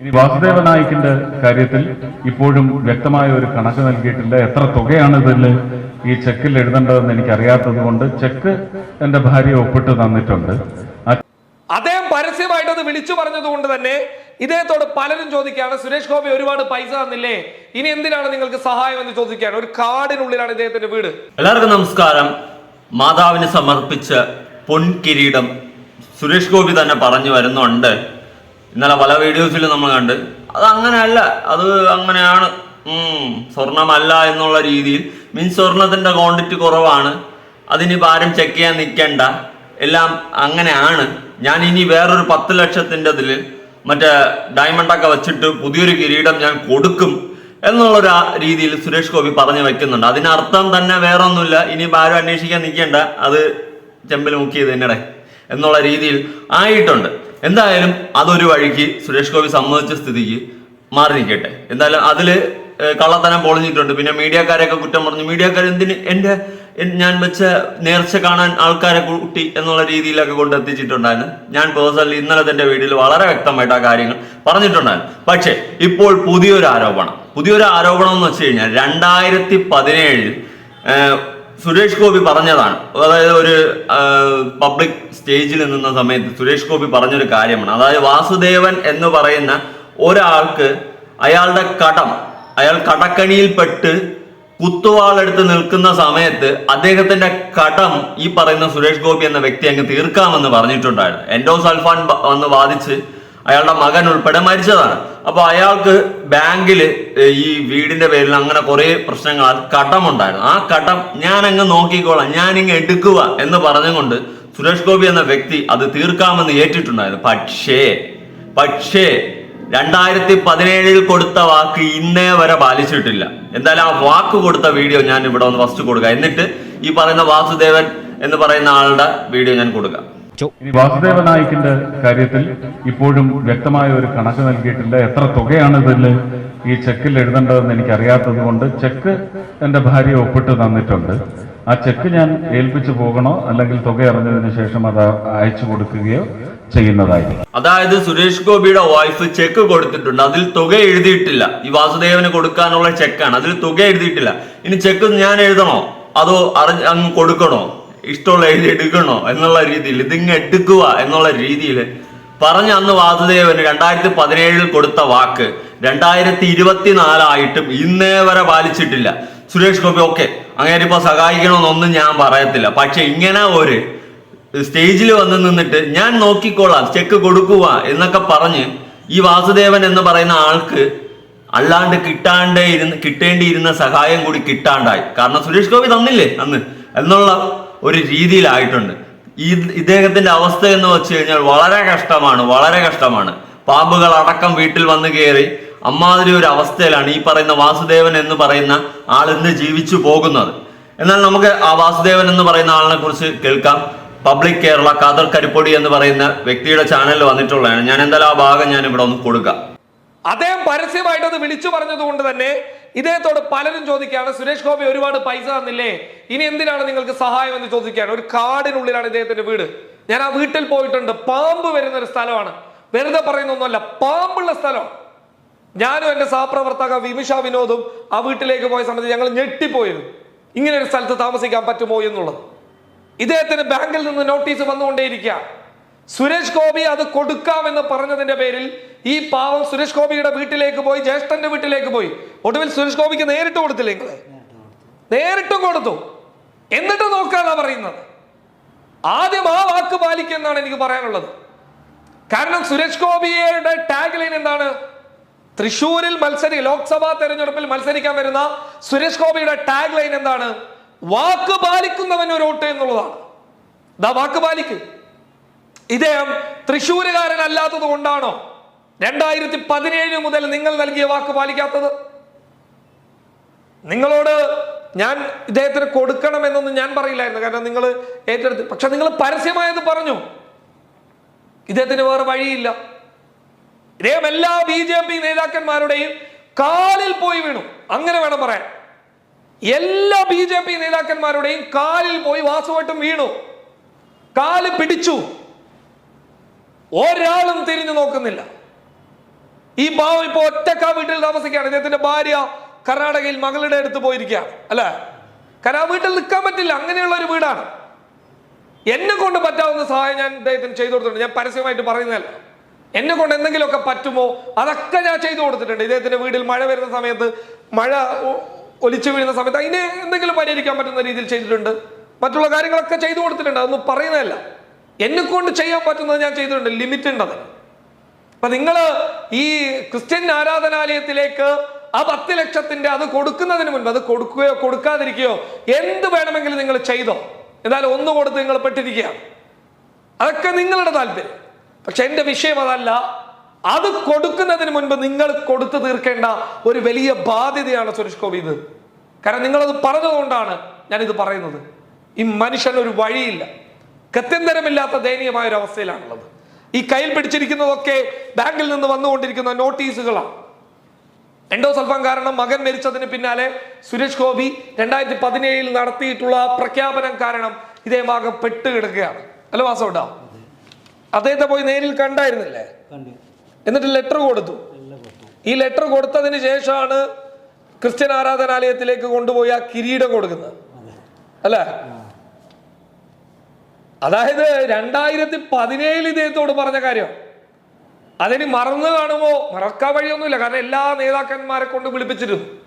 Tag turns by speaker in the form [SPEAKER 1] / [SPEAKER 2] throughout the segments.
[SPEAKER 1] ഇനി വാസുദേവ നായിക്കിന്റെ കാര്യത്തിൽ ഇപ്പോഴും വ്യക്തമായ ഒരു കണക്ക് നൽകിയിട്ടില്ല. എത്ര തുകയാണ് ഇതിൽ ഈ ചെക്കിൽ എഴുതേണ്ടതെന്ന് എനിക്ക് അറിയാത്തത് കൊണ്ട് ചെക്ക് എന്റെ ഭാര്യ ഒപ്പിട്ട് തന്നിട്ടുണ്ട്.
[SPEAKER 2] അദ്ദേഹം പരസ്യമായിട്ട് അത് വിളിച്ചു പറഞ്ഞതുകൊണ്ട് തന്നെ ഇദ്ദേഹത്തോട് പലരും ചോദിക്കുകയാണ് സുരേഷ് ഗോപി ഒരുപാട് പൈസ തന്നില്ലേ? ഇനി എന്തിനാണ് നിങ്ങൾക്ക് സഹായം എന്ന് ചോദിക്കുകയാണ്. ഒരു കാടിനുള്ളിലാണ് ഇദ്ദേഹത്തിന്റെ വീട്.
[SPEAKER 3] എല്ലാവർക്കും നമസ്കാരം. മാതാവിന് സമർപ്പിച്ച പൊൻകിരീടം സുരേഷ് ഗോപി തന്നെ പറഞ്ഞു വരുന്നുണ്ട്. ഇന്നലെ പല വീഡിയോസിലും നമ്മൾ കണ്ട്. അത് അങ്ങനെയല്ല. അത് അങ്ങനെയാണ്. സ്വർണമല്ല എന്നുള്ള രീതിയിൽ. മീൻസ് സ്വർണത്തിന്റെ ക്വാണ്ടിറ്റി കുറവാണ്. അതിനിപ്പോൾ ആരും ചെക്ക് ചെയ്യാൻ നിൽക്കണ്ട എല്ലാം അങ്ങനെയാണ്. ഞാൻ ഇനി വേറൊരു പത്ത് ലക്ഷത്തിന്റെ ഇതിൽ മറ്റേ ഡയമണ്ടൊക്കെ വെച്ചിട്ട് പുതിയൊരു കിരീടം ഞാൻ കൊടുക്കും എന്നുള്ളൊരു രീതിയിൽ സുരേഷ് ഗോപി പറഞ്ഞു വെക്കുന്നുണ്ട്. അതിനർത്ഥം തന്നെ വേറെ ഒന്നുമില്ല ഇനി ആരും അന്വേഷിക്കാൻ നിൽക്കണ്ട അത് ചെമ്പിൽ മുക്കിയത് തന്നെടെ എന്നുള്ള രീതിയിൽ ആയിട്ടുണ്ട്. എന്തായാലും അതൊരു വഴിക്ക് സുരേഷ് ഗോപി സമ്മതിച്ച സ്ഥിതിക്ക് മാറി നിൽക്കട്ടെ എന്തായാലും ഏഹ്, കള്ളത്തനം പൊളിഞ്ഞിട്ടുണ്ട്. പിന്നെ മീഡിയക്കാരെയൊക്കെ കുറ്റം പറഞ്ഞു മീഡിയക്കാർ എന്തിന് എന്റെ ഞാൻ വെച്ച നേർച്ച കാണാൻ ആൾക്കാരെ കൂട്ടി എന്നുള്ള രീതിയിലൊക്കെ കൊണ്ടെത്തിച്ചിട്ടുണ്ടായിരുന്നു. ഞാൻ പേഴ്സണലി ഇന്നലെ തന്റെ വീട്ടിൽ വളരെ വ്യക്തമായിട്ട് ആ കാര്യങ്ങൾ പറഞ്ഞിട്ടുണ്ടായിരുന്നു. പക്ഷേ ഇപ്പോൾ പുതിയൊരു ആരോപണം. പുതിയൊരു ആരോപണം എന്ന് വെച്ച് കഴിഞ്ഞാൽ രണ്ടായിരത്തി പതിനേഴിൽ സുരേഷ് ഗോപി പറഞ്ഞതാണ്. അതായത് ഒരു പബ്ലിക് സ്റ്റേജിൽ നിന്ന സമയത്ത് സുരേഷ് ഗോപി പറഞ്ഞൊരു കാര്യമാണ്. അതായത് വാസുദേവൻ എന്ന് പറയുന്ന ഒരാൾക്ക് അയാളുടെ കടം അയാൾ കടക്കണിയിൽപ്പെട്ട് കുത്തുവാളെടുത്ത് നിൽക്കുന്ന സമയത്ത് അദ്ദേഹത്തിന്റെ കടം ഈ പറയുന്ന സുരേഷ് ഗോപി എന്ന വ്യക്തി അങ്ങ് തീർക്കാമെന്ന് പറഞ്ഞിട്ടുണ്ടായിരുന്നു. എൻഡോസ് അൽഫാൻ വന്ന് വാദിച്ച് അയാളുടെ മകൻ ഉൾപ്പെടെ മരിച്ചതാണ്. അപ്പൊ അയാൾക്ക് ബാങ്കിൽ ഈ വീടിന്റെ പേരിൽ അങ്ങനെ കുറെ പ്രശ്നങ്ങൾ കടമുണ്ടായിരുന്നു. ആ കടം ഞാൻ അങ്ങ് നോക്കിക്കോളാം ഞാൻ ഇങ്ങ് എടുക്കുക എന്ന് പറഞ്ഞുകൊണ്ട് സുരേഷ് ഗോപി എന്ന വ്യക്തി അത് തീർക്കാമെന്ന് ഏറ്റിട്ടുണ്ടായിരുന്നു. പക്ഷേ പക്ഷേ രണ്ടായിരത്തി പതിനേഴിൽ കൊടുത്ത വാക്ക് ഇന്നേ വരെ പാലിച്ചിട്ടില്ല. എന്തായാലും ആ വാക്ക് കൊടുത്ത വീഡിയോ ഞാൻ ഇവിടെ ഒന്ന് ഫസ്റ്റ് കൊടുക്കുക എന്നിട്ട് ഈ പറയുന്ന വാസുദേവൻ എന്ന് പറയുന്ന ആളുടെ വീഡിയോ ഞാൻ കൊടുക്കാം.
[SPEAKER 1] ഇനി വാസുദേവ നായിക്കിന്റെ കാര്യത്തിൽ ഇപ്പോഴും വ്യക്തമായ ഒരു കണക്ക് നൽകിയിട്ടില്ല. എത്ര തുകയാണ് ഇതിൽ ഈ ചെക്കിൽ എഴുതേണ്ടതെന്ന് എനിക്ക് അറിയാത്തത് കൊണ്ട് ചെക്ക് എന്റെ ഭാര്യ ഒപ്പിട്ട് തന്നിട്ടുണ്ട്. ആ ചെക്ക് ഞാൻ ഏൽപ്പിച്ചു പോകണോ അല്ലെങ്കിൽ തുക അറിഞ്ഞതിന് ശേഷം അത് അയച്ചു കൊടുക്കുകയോ ചെയ്യുന്നതായിരിക്കും.
[SPEAKER 3] അതായത് സുരേഷ് ഗോപിയുടെ വൈഫ് ചെക്ക് കൊടുത്തിട്ടുണ്ട്. അതിൽ തുക എഴുതിയിട്ടില്ല. ഈ വാസുദേവന് കൊടുക്കാനുള്ള ചെക്കാണ് അതിൽ തുക എഴുതിയിട്ടില്ല. ഇനി ചെക്ക് ഞാൻ എഴുതണോ? അതോ അറിഞ്ഞ് അങ്ങ് കൊടുക്കണോ? ഇഷ്ടമുള്ള എഴുതി എടുക്കണോ എന്നുള്ള രീതിയിൽ ഇതിങ്ങ് എടുക്കുക എന്നുള്ള രീതിയിൽ പറഞ്ഞ അന്ന് വാസുദേവന് രണ്ടായിരത്തി പതിനേഴിൽ കൊടുത്ത വാക്ക് രണ്ടായിരത്തി ഇരുപത്തിനാലായിട്ടും ഇന്നേ വരെ പാലിച്ചിട്ടില്ല. സുരേഷ് ഗോപി ഓക്കെ അങ്ങനെ ഇപ്പൊ സഹായിക്കണമെന്നൊന്നും ഞാൻ പറയത്തില്ല. പക്ഷെ ഇങ്ങനെ ഒരു സ്റ്റേജിൽ വന്ന് നിന്നിട്ട് ഞാൻ നോക്കിക്കോളാം ചെക്ക് കൊടുക്കുക എന്നൊക്കെ പറഞ്ഞ് ഈ വാസുദേവൻ എന്ന് പറയുന്ന ആൾക്ക് അല്ലാണ്ട് കിട്ടാണ്ടേ ഇരുന്ന് കിട്ടേണ്ടിയിരുന്ന സഹായം കൂടി കിട്ടാണ്ടായി. കാരണം സുരേഷ് ഗോപി തന്നില്ലേ അന്ന്? എന്നുള്ള ഒരു രീതിയിലായിട്ടുണ്ട്. ഈ ഇദ്ദേഹത്തിന്റെ അവസ്ഥ എന്ന് വെച്ച് കഴിഞ്ഞാൽ വളരെ കഷ്ടമാണ് വളരെ കഷ്ടമാണ്. പാമ്പുകൾ അടക്കം വീട്ടിൽ വന്ന് കയറി അമ്മാതിരി ഒരു അവസ്ഥയിലാണ് ഈ പറയുന്ന വാസുദേവൻ എന്ന് പറയുന്ന ആൾ ഇന്ന് ജീവിച്ചു പോകുന്നത്. എന്നാൽ നമുക്ക് ആ വാസുദേവൻ എന്ന് പറയുന്ന ആളിനെ കുറിച്ച് കേൾക്കാം. പബ്ലിക് കേരള കാതർ കരിപ്പൊടി എന്ന് പറയുന്ന വ്യക്തിയുടെ ചാനലിൽ വന്നിട്ടുള്ളതാണ്. ഞാൻ എന്തായാലും ആ ഭാഗം ഞാൻ ഇവിടെ ഒന്ന് കൊടുക്കാം.
[SPEAKER 2] അദ്ദേഹം പരസ്യമായിട്ട് അത് വിളിച്ചു പറഞ്ഞതുകൊണ്ട് തന്നെ ഇദ്ദേഹത്തോട് പലരും ചോദിക്കുകയാണ് സുരേഷ് ഗോപി ഒരുപാട് പൈസ തന്നില്ലേ? ഇനി എന്തിനാണ് നിങ്ങൾക്ക് സഹായം എന്ന് ചോദിക്കുകയാണ്. ഒരു കാടിനുള്ളിലാണ് ഇദ്ദേഹത്തിന്റെ വീട്. ഞാൻ ആ വീട്ടിൽ പോയിട്ടുണ്ട്. പാമ്പ് വരുന്ന ഒരു സ്ഥലമാണ്. വെറുതെ പറയുന്നൊന്നുമല്ല പാമ്പുള്ള സ്ഥലം. ഞാനും എന്റെ സഹപ്രവർത്തക വിമിഷ വിനോദും ആ വീട്ടിലേക്ക് പോയ സമയത്ത് ഞങ്ങൾ ഞെട്ടിപ്പോയിരുന്നു. ഇങ്ങനെ ഒരു സ്ഥലത്ത് താമസിക്കാൻ പറ്റുമോ എന്നുള്ളത്. ഇദ്ദേഹത്തിന് ബാങ്കിൽ നിന്ന് നോട്ടീസ് വന്നുകൊണ്ടേയിരിക്കുക സുരേഷ് ഗോപി അത് കൊടുക്കാമെന്ന് പറഞ്ഞതിന്റെ പേരിൽ ഈ പാവം സുരേഷ് ഗോപിയുടെ വീട്ടിലേക്ക് പോയി ജ്യേഷ്ഠന്റെ വീട്ടിലേക്ക് പോയി. ഒടുവിൽ സുരേഷ് ഗോപിക്ക് നേരിട്ട് കൊടുത്തില്ലേ? നേരിട്ടും കൊടുത്തു. എന്നിട്ട് നോക്കാന്നാ പറയുന്നത്. ആദ്യം ആ വാക്ക് പാലിക്കുന്നാണ് എനിക്ക് പറയാനുള്ളത്. കാരണം സുരേഷ് ഗോപിയുടെ ടാഗ് ലൈൻ എന്താണ്? തൃശൂരിൽ മത്സരി ലോക്സഭാ തെരഞ്ഞെടുപ്പിൽ മത്സരിക്കാൻ വരുന്ന സുരേഷ് ഗോപിയുടെ ടാഗ് ലൈൻ എന്താണ്? വാക്ക് പാലിക്കുന്നവൻ ഒരു വോട്ട് എന്നുള്ളതാണ്. ദാ വാക്ക് പാലിക്ക്. ഇദ്ദേഹം തൃശ്ശൂരുകാരൻ അല്ലാത്തത് കൊണ്ടാണോ? രണ്ടായിരത്തി പതിനേഴ് മുതൽ നിങ്ങൾ നൽകിയ വാക്ക് പാലിക്കാത്തത്. നിങ്ങളോട് ഞാൻ ഇദ്ദേഹത്തിന് കൊടുക്കണമെന്നൊന്നും ഞാൻ പറയില്ലായിരുന്നു. കാരണം നിങ്ങൾ ഏറ്റെടുത്ത് പക്ഷെ നിങ്ങൾ പരസ്യമായത് പറഞ്ഞു. ഇദ്ദേഹത്തിന് വേറെ വഴിയില്ല. ഇദ്ദേഹം എല്ലാ ബി ജെ പി നേതാക്കന്മാരുടെയും കാലിൽ പോയി വീണു. അങ്ങനെ വേണം പറയാൻ. എല്ലാ ബി ജെ പി നേതാക്കന്മാരുടെയും കാലിൽ പോയി വാസുവായിട്ടും വീണു. കാൽ പിടിച്ചു. ഒരാളും തിരിഞ്ഞു നോക്കുന്നില്ല. ഈ മാവ് ഇപ്പൊ ഒറ്റക്കാ വീട്ടിൽ താമസിക്കുകയാണ്. അദ്ദേഹത്തിന്റെ ഭാര്യ കർണാടകയിൽ മകളുടെ അടുത്ത് പോയിരിക്കുകയാണ് അല്ലെ? കാരണം ആ വീട്ടിൽ നിൽക്കാൻ പറ്റില്ല. അങ്ങനെയുള്ള ഒരു വീടാണ്. എന്നെ കൊണ്ട് പറ്റാവുന്ന സഹായം ഞാൻ അദ്ദേഹത്തിന് ചെയ്തു കൊടുത്തിട്ടുണ്ട്. ഞാൻ പരസ്യമായിട്ട് പറയുന്നതല്ല. എന്നെ കൊണ്ട് എന്തെങ്കിലുമൊക്കെ പറ്റുമോ? അതൊക്കെ ഞാൻ ചെയ്തു കൊടുത്തിട്ടുണ്ട്. ഇദ്ദേഹത്തിന്റെ വീട്ടിൽ മഴ വരുന്ന സമയത്ത് മഴ ഒലിച്ചു വീഴുന്ന സമയത്ത് അതിനെ എന്തെങ്കിലും പരിഹരിക്കാൻ പറ്റുന്ന രീതിയിൽ ചെയ്തിട്ടുണ്ട്. മറ്റുള്ള കാര്യങ്ങളൊക്കെ ചെയ്തു കൊടുത്തിട്ടുണ്ട്. അതൊന്നും പറയുന്നതല്ല. എന്നെ കൊണ്ട് ചെയ്യാൻ പറ്റുന്നത് ഞാൻ ചെയ്തിട്ടുണ്ട്. ലിമിറ്റ് ഉണ്ട് അതിന് അപ്പൊ നിങ്ങൾ ഈ ക്രിസ്ത്യൻ ആരാധനാലയത്തിലേക്ക് ആ പത്ത് ലക്ഷത്തിന്റെ അത് കൊടുക്കുന്നതിന് മുൻപ് അത് കൊടുക്കുകയോ കൊടുക്കാതിരിക്കുകയോ എന്ത് വേണമെങ്കിലും നിങ്ങൾ ചെയ്തോ. എന്നാലും ഒന്ന് കൊടുത്ത് നിങ്ങൾ പെട്ടിരിക്കുകയാണ് അതൊക്കെ നിങ്ങളുടെ താല്പര്യം. പക്ഷെ എന്റെ വിഷയം അതല്ല. അത് കൊടുക്കുന്നതിന് മുൻപ് നിങ്ങൾ കൊടുത്തു തീർക്കേണ്ട ഒരു വലിയ ബാധ്യതയാണ് സുരേഷ് ഗോപി ഇത്. കാരണം നിങ്ങളത് പറഞ്ഞതുകൊണ്ടാണ് ഞാനിത് പറയുന്നത്. ഈ മനുഷ്യൻ ഒരു വഴിയില്ല. ഗത്യന്തരമില്ലാത്ത ദയനീയമായ ഒരു അവസ്ഥയിലാണുള്ളത് ഈ കയ്യിൽ പിടിച്ചിരിക്കുന്നതൊക്കെ ബാങ്കിൽ നിന്ന് വന്നുകൊണ്ടിരിക്കുന്ന നോട്ടീസുകളാണ്. എൻഡോസൾഫാൻ കാരണം മകൻ മരിച്ചതിന് പിന്നാലെ സുരേഷ് ഗോപി രണ്ടായിരത്തി പതിനേഴിൽ നടത്തിയിട്ടുള്ള പ്രഖ്യാപനം കാരണം ഇതേമാകെ പെട്ടുകിടക്കുകയാണ്. അല്ല വാസം ഉണ്ടാവും അദ്ദേഹത്തെ പോയി നേരിൽ കണ്ടായിരുന്നില്ലേ?
[SPEAKER 4] കണ്ടു.
[SPEAKER 2] എന്നിട്ട് ലെറ്റർ കൊടുത്തു. ഈ ലെറ്റർ കൊടുത്തതിന് ശേഷമാണ് ക്രിസ്ത്യൻ ആരാധനാലയത്തിലേക്ക് കൊണ്ടുപോയി ആ കിരീടം കൊടുക്കുന്നത്. അല്ലേ? അതായത് രണ്ടായിരത്തി പതിനേഴിൽ ഇദ്ദേഹത്തോട് പറഞ്ഞ കാര്യം. അതിന് മറന്നു കാണുമോ? മറക്കാൻ വഴിയൊന്നുമില്ല. കാരണം എല്ലാ നേതാക്കന്മാരെ കൊണ്ട് വിളിപ്പിച്ചിരുന്നു.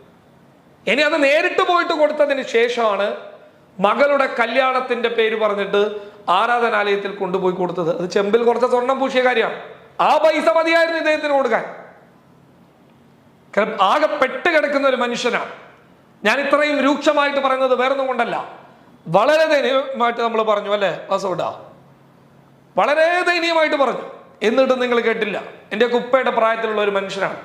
[SPEAKER 2] ഇനി അത് നേരിട്ട് പോയിട്ട് കൊടുത്തതിന് ശേഷമാണ് മകളുടെ കല്യാണത്തിന്റെ പേര് പറഞ്ഞിട്ട് ആരാധനാലയത്തിൽ കൊണ്ടുപോയി കൊടുത്തത്. അത് ചെമ്പിൽ കുറച്ച് സ്വർണം പൂശിയ കാര്യമാണ്. ആ പൈസ മതിയായിരുന്നു ഇദ്ദേഹത്തിന് കൊടുക്കാൻ. ആകെ പെട്ട് കിടക്കുന്ന ഒരു മനുഷ്യനാണ്. ഞാൻ ഇത്രയും രൂക്ഷമായിട്ട് പറയുന്നത് വേറൊന്നും കൊണ്ടല്ല. വളരെ ദയനീയമായിട്ട് നമ്മൾ പറഞ്ഞു അല്ലേ വാസോട വളരെ ദയനീയമായിട്ട് പറഞ്ഞു. എന്നിട്ട് നിങ്ങൾ കേട്ടില്ല. എന്റെ കുപ്പയുടെ പ്രായത്തിലുള്ള ഒരു മനുഷ്യനാണ്.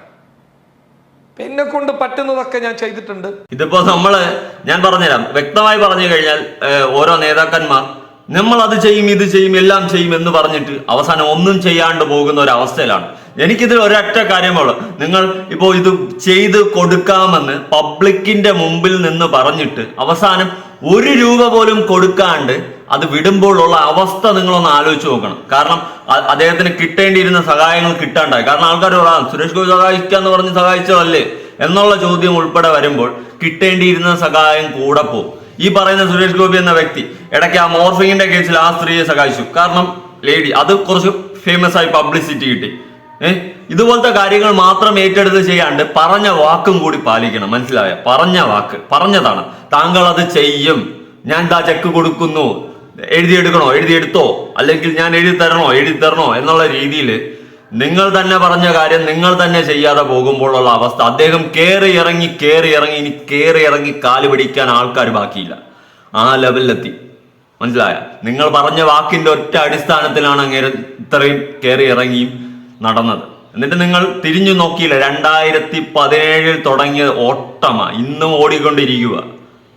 [SPEAKER 2] എന്നെ കൊണ്ട് പറ്റുന്നതൊക്കെ ഞാൻ ചെയ്തിട്ടുണ്ട്.
[SPEAKER 3] ഇതിപ്പോ നമ്മൾ ഞാൻ പറഞ്ഞുതരാം. വ്യക്തമായി പറഞ്ഞു കഴിഞ്ഞാൽ ഓരോ നേതാക്കന്മാർ നമ്മൾ അത് ചെയ്യും ഇത് ചെയ്യും എല്ലാം ചെയ്യും എന്ന് പറഞ്ഞിട്ട് അവസാനം ഒന്നും ചെയ്യാണ്ട് പോകുന്ന ഒരു അവസ്ഥയിലാണ്. എനിക്കിതിൽ ഒരൊറ്റ കാര്യമുള്ളൂ. നിങ്ങൾ ഇപ്പോൾ ഇത് ചെയ്ത് കൊടുക്കാമെന്ന് പബ്ലിക്കിന്റെ മുമ്പിൽ നിന്ന് പറഞ്ഞിട്ട് അവസാനം ഒരു രൂപ പോലും കൊടുക്കാണ്ട് അത് വിടുമ്പോഴുള്ള അവസ്ഥ നിങ്ങളൊന്ന് ആലോചിച്ച് നോക്കണം. കാരണം അദ്ദേഹത്തിന് കിട്ടേണ്ടിയിരുന്ന സഹായങ്ങൾ കിട്ടാണ്ടായി. കാരണം ആൾക്കാർ പറയാം സുരേഷ് ഗോപി സഹായിക്കാന്ന് പറഞ്ഞ് സഹായിച്ചതല്ലേ? എന്നുള്ള ചോദ്യം ഉൾപ്പെടെ വരുമ്പോൾ കിട്ടേണ്ടിയിരുന്ന സഹായം കൂടെ പോകും. ഈ പറയുന്ന സുരേഷ് ഗോപി എന്ന വ്യക്തി ഇടയ്ക്ക് ആ മോർഫിങ്ങിന്റെ കേസിൽ ആ സ്ത്രീയെ സഹായിച്ചു. കാരണം ലേഡി അത് കുറച്ച് ഫേമസ് ആയി പബ്ലിസിറ്റി കിട്ടി. ഏഹ് ഇതുപോലത്തെ കാര്യങ്ങൾ മാത്രം ഏറ്റെടുത്ത് ചെയ്യാണ്ട് പറഞ്ഞ വാക്കും കൂടി പാലിക്കണം. മനസ്സിലായ? പറഞ്ഞ വാക്ക്. പറഞ്ഞതാണ്. താങ്കൾ അത് ചെയ്യും. ഞാൻ എന്താ ചെക്ക് കൊടുക്കുന്നു. എഴുതിയെടുക്കണോ? എഴുതിയെടുത്തോ? അല്ലെങ്കിൽ ഞാൻ എഴുതി തരണോ എഴുതി തരണോ എന്നുള്ള രീതിയിൽ നിങ്ങൾ തന്നെ പറഞ്ഞ കാര്യം നിങ്ങൾ തന്നെ ചെയ്യാതെ പോകുമ്പോഴുള്ള അവസ്ഥ. അദ്ദേഹം കയറി ഇറങ്ങി കയറി ഇറങ്ങി ഇനി കയറി ഇറങ്ങി കാൽ പിടിക്കാൻ ആൾക്കാർ ബാക്കിയില്ല. ആ ലെവലിലെത്തി മനസ്സിലായ? നിങ്ങൾ പറഞ്ഞ വാക്കിന്റെ ഒറ്റ അടിസ്ഥാനത്തിലാണ് അങ്ങനെ ഇത്രയും കയറി ഇറങ്ങിയും നടന്നത്. എന്നിട്ട് നിങ്ങൾ തിരിഞ്ഞു നോക്കിയില്ല. രണ്ടായിരത്തി പതിനേഴിൽ തുടങ്ങിയ ഓട്ടമാ. ഇന്നും ഓടിക്കൊണ്ടിരിക്കുക.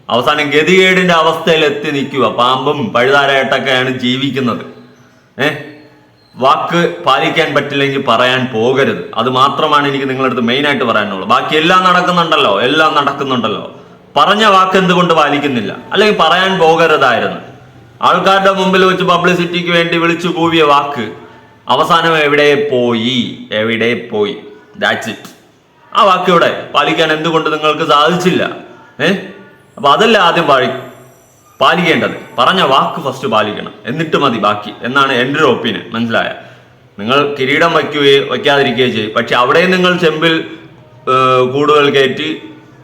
[SPEAKER 3] അവസാനം ഗതികേടിന്റെ അവസ്ഥയിൽ എത്തി നിൽക്കുക. പാമ്പും പഴുതാരായിട്ടൊക്കെയാണ് ജീവിക്കുന്നത്. ഏഹ് വാക്ക് പാലിക്കാൻ പറ്റില്ലെങ്കിൽ പറയാൻ പോകരുത്. അത് മാത്രമാണ് എനിക്ക് നിങ്ങളടുത്ത് മെയിൻ ആയിട്ട് പറയാനുള്ളത്. ബാക്കി എല്ലാം നടക്കുന്നുണ്ടല്ലോ. എല്ലാം നടക്കുന്നുണ്ടല്ലോ. പറഞ്ഞ വാക്ക് എന്തുകൊണ്ട് പാലിക്കുന്നില്ല? അല്ലെങ്കിൽ പറയാൻ പോകരുതായിരുന്നു. ആൾക്കാരുടെ മുമ്പിൽ വെച്ച് പബ്ലിസിറ്റിക്ക് വേണ്ടി വിളിച്ചു കൂവിയ വാക്ക് അവസാനം എവിടെ പോയി? എവിടെ പോയി? ദാറ്റ്സ് ഇറ്റ് ആ വാക്കിവിടെ പാലിക്കാൻ എന്തുകൊണ്ട് നിങ്ങൾക്ക് സാധിച്ചില്ല? ഏ? അപ്പൊ അതല്ല ആദ്യം പാഴി പാലിക്കേണ്ടത്. പറഞ്ഞ വാക്ക് ഫസ്റ്റ് പാലിക്കണം. എന്നിട്ട് മതി ബാക്കി. എന്നാണ് എന്റെ ഒരു ഒപ്പീനിയൻ മനസ്സിലായ? നിങ്ങൾ കിരീടം വയ്ക്കുകയോ വയ്ക്കാതിരിക്കുകയോ ചെയ്യും. പക്ഷെ അവിടെ നിങ്ങൾ ചെമ്പിൽ കൂടുകൾ കയറ്റി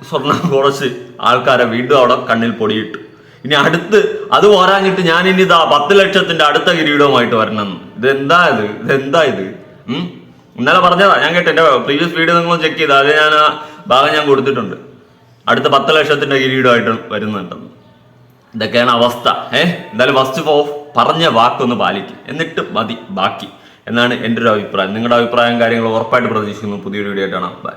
[SPEAKER 3] സ്വർണം കുറച്ച് ആൾക്കാരെ വീണ്ടും അവിടെ കണ്ണിൽ പൊടിയിട്ടു. ഇനി അടുത്ത് അത് പോരാഞ്ഞിട്ട് ഞാൻ ഇനി ഇതാ പത്ത് ലക്ഷത്തിന്റെ അടുത്ത കിരീടവുമായിട്ട് വരണം. ഇതെന്താ ഇത്? ഇതെന്താ ഇത്? ഉം? ഇന്നലെ പറഞ്ഞതാ. ഞാൻ കേട്ടെ. എന്റെ പ്രീവിയസ് വീഡിയോ നിങ്ങൾ ചെക്ക് ചെയ്താൽ അത് ഞാൻ ആ ഭാഗം ഞാൻ കൊടുത്തിട്ടുണ്ട്. അടുത്ത പത്ത് ലക്ഷത്തിന്റെ കിരീടമായിട്ട് വരുന്നുണ്ടെന്ന് ഇതൊക്കെയാണ് അവസ്ഥ. ഏഹ് എന്തായാലും ഫസ്റ്റ് ഓഫ് പറഞ്ഞ വാക്കൊന്ന് പാലിക്കും. എന്നിട്ട് മതി. ബാക്കി. എന്നാണ് എന്റെ ഒരു അഭിപ്രായം. നിങ്ങളുടെ അഭിപ്രായം കാര്യങ്ങൾ ഉറപ്പായിട്ട് പ്രതീക്ഷിക്കുന്നു. പുതിയൊരു വീഡിയോ ആയിട്ടാണ് ബൈ